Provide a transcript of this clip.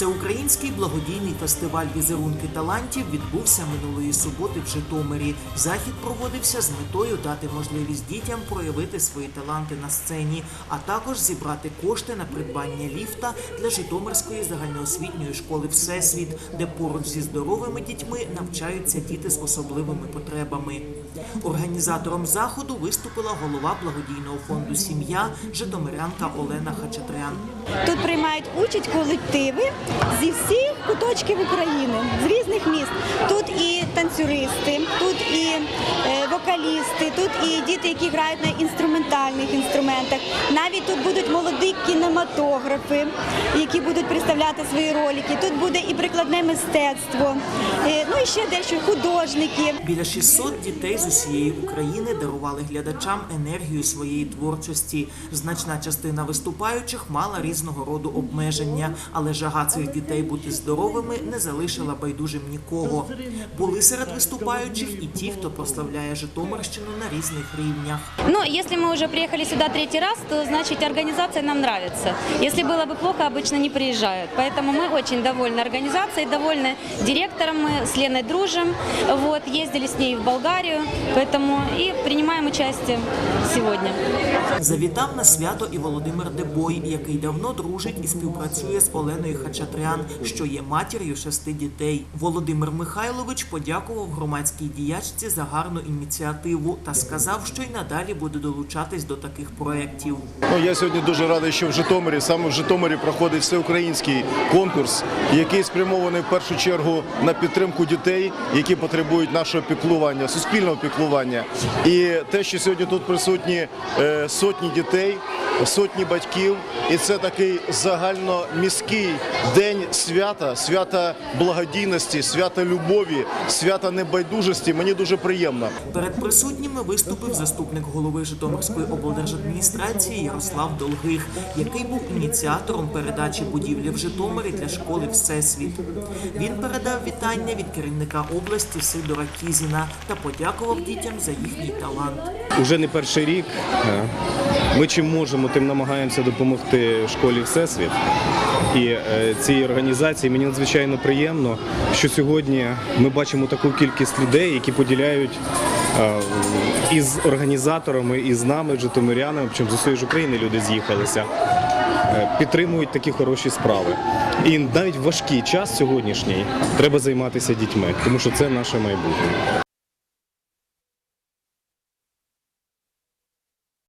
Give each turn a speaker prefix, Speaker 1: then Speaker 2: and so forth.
Speaker 1: Всеукраїнський благодійний фестиваль візерунки талантів відбувся минулої суботи в Житомирі. Захід проводився з метою дати можливість дітям проявити свої таланти на сцені, а також зібрати кошти на придбання ліфта для Житомирської загальноосвітньої школи Всесвіт, де поруч зі здоровими дітьми навчаються діти з особливими потребами. Організатором заходу виступила голова благодійного фонду Сім'я Житомирянка Олена Хачатрян.
Speaker 2: Тут приймають участь колективи зі всіх куточків України, з різних міст. Тут і танцюристи, тут і вокалісти, тут і діти, які грають на інструментальних інструментах. Навіть тут будуть молоді кінематографи, які будуть представляти свої ролики. Тут буде і прикладне мистецтво, е, ну і ще дещо художники.
Speaker 1: Біля 600 дітей з усієї України дарували глядачам енергію своєї творчості. Значна частина виступаючих мала різного роду обмеження, але жага цих дітей бути здоровими не залишила байдужим нікого. Були серед виступаючих і ті, хто прославляє Житомирщину на різних рівнях.
Speaker 3: Но если мы уже приехали сюда третий раз, то значит организация нам нравится. Если было бы плохо, обычно не приезжают. Поэтому мы очень довольны организацией, довольны директором, мы с Леной дружим. Вот, ездили с ней в Болгарию, поэтому и принимаем участие сегодня.
Speaker 1: Завітав на свято і Володимир Дебой, який давно дружить і співпрацює з Оленою Хачатрян, що є матір'ю шести дітей. Володимир Михайлович подякував громадській діячці за гарну ініціативу та сказав, що й надалі буде долучатись до таких проєктів.
Speaker 4: Ну, я сьогодні дуже радий, що в Житомирі, саме в Житомирі проходить всеукраїнський конкурс, який спрямований в першу чергу на підтримку дітей, які потребують нашого піклування, суспільного піклування. І те, що сьогодні тут присутні е, сотні дітей, сотні батьків, і це такий загальноміський день свята, свята благодійності, свята любові, свята небайдужості. Мені дуже приємно.
Speaker 1: Перед присутніми виступив заступник голови Житомирської облдержадміністрації Ярослав Долгих, який був ініціатором передачі будівлі в Житомирі для школи Всесвіт. Він передав вітання від керівника області Сидора Кізіна та подякував дітям за їхній талант.
Speaker 5: Уже не перший рік е, ми чим можемо, тим намагаємося допомогти школі Всесвіт. І е, цій організації мені надзвичайно приємно, що сьогодні ми бачимо таку кількість людей, які поділяють із організаторами, і з нами, житомирянами, причому з усієї України люди з'їхалися, е, підтримують такі хороші справи. І навіть важкий час сьогоднішній треба займатися дітьми, тому що це наше майбутнє.